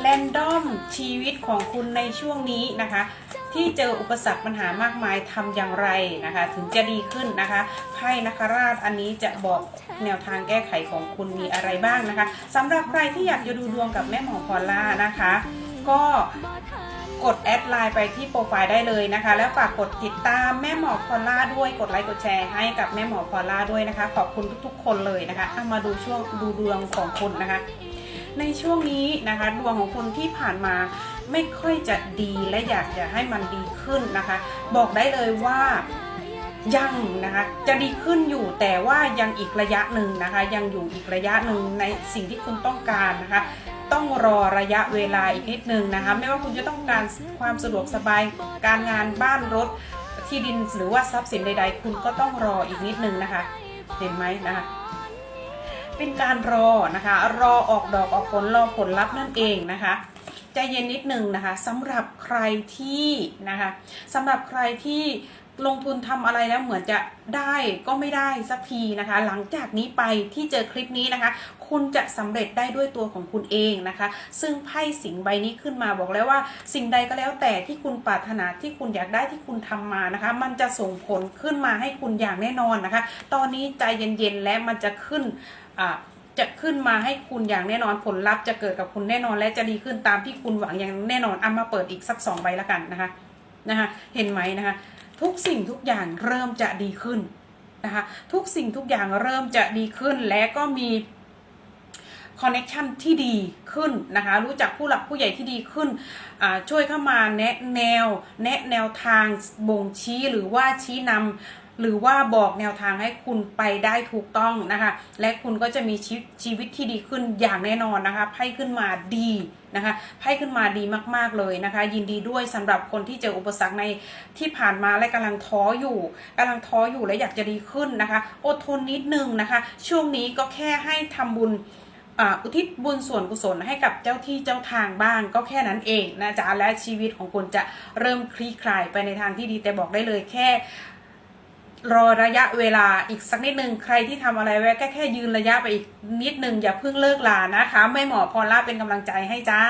แรนดอมชีวิตของคุณในช่วงนี้นะคะ ที่เจออุปสรรคปัญหามากมายทำอย่างไรนะคะ ถึงจะดีขึ้นนะคะไพ่นคราชอันนี้จะบอกแนวทางแก้ไขของคุณมีอะไรบ้างนะคะสำหรับใครที่อยากจะดูดวงกับแม่หมอพอลล่านะคะ ก็กดแอดไลน์ไปที่โปรไฟล์ได้เลยนะคะ แล้วฝากกดติดตามแม่หมอพอลล่าด้วยกดไลค์กดแชร์ให้กับแม่หมอพอลล่าด้วยนะคะ ขอบคุณทุกๆ คนเลยนะคะเอามาดูช่วงดูดวงของคุณนะคะ ในช่วงนี้นะคะดวงของคุณที่ผ่านมาไม่ค่อยจะดีและอยากจะให้มันดีขึ้นนะคะ บอกได้เลยว่ายังนะคะจะดีขึ้นอยู่แต่ว่ายังอีกระยะหนึ่งนะคะ ยังอยู่อีกระยะหนึ่งในสิ่งที่คุณต้องการนะคะ ต้องรอระยะเวลาอีกนิดนึงนะคะ ไม่ว่าคุณจะต้องการความสะดวกสบายการงานบ้านรถที่ดินหรือว่าทรัพย์สินใด ๆ คุณก็ต้องรออีกนิดนึงนะคะ เห็นไหมนะคะ เป็นการรอนะคะ รอออกดอกออกผลรอผลลัพธ์นั่นเองนะคะ ใจเย็นนิดนึงนะคะสำหรับใครที่นะคะสำหรับใครที่ลงทุนทำอะไรแล้วเหมือนจะได้ก็ไม่ได้สักทีนะคะ หลังจากนี้ไปที่เจอคลิปนี้นะคะ คุณจะสำเร็จได้ด้วยตัวของคุณเองนะคะ ซึ่งไพ่สิงห์ใบนี้ขึ้นมาบอกแล้วว่า สิ่งใดก็แล้วแต่ที่คุณปรารถนาที่คุณอยากได้ที่คุณทำมานะคะ มันจะส่งผลขึ้นมาให้คุณอย่างแน่นอนนะคะ ตอนนี้ใจเย็นๆและมันจะขึ้นอ่า จะขึ้นมาให้คุณอย่างแน่นอนผลลัพธ์จะเกิดกับคุณแน่นอนและจะดีขึ้นตามที่คุณหวังอย่างแน่นอนเอามาเปิดอีกสักสองใบละกันนะคะนะคะเห็นไหมนะคะทุกสิ่งทุกอย่างเริ่มจะดีขึ้นนะคะทุกสิ่งทุกอย่างเริ่มจะดีขึ้นและก็มีคอนเน็ชันที่ดีขึ้นนะคะรู้จักผู้หลักผู้ใหญ่ที่ดีขึ้นอ่าช่วยเข้ามาแนะแนว แนะแนวทางบ่งชี้หรือว่าชี้นำ หรือว่าบอกแนวทางให้คุณไปได้ถูกต้องนะคะ และคุณก็จะมีชีวิตชีวิตที่ดีขึ้นอย่างแน่นอนนะคะไพ่ขึ้นมาดีนะคะไพ่ขึ้นมาดีมากๆเลยนะคะ ยินดีด้วยสำหรับคนที่เจออุปสรรคในที่ผ่านมาและกำลังท้ออยู่กำลังท้ออยู่และอยากจะดีขึ้นนะคะ อดทนนิดนึงนะคะ ช่วงนี้ก็แค่ให้ทำบุญอุทิศบุญส่วนกุศลให้กับเจ้าที่เจ้าทางบ้างก็แค่นั้นเองนะจ๊ะและชีวิตของคุณจะเริ่มคลี่คลายไปในทางที่ดีแต่บอกได้เลยแค่ รอระยะเวลาอีกสักนิดนึงใครที่ทำอะไรไว้แค่แค่ยืนระยะไปอีกนิดนึงอย่าเพิ่งเลิกลานะคะ ไม่หมอพอล่าเป็นกำลังใจให้จ้า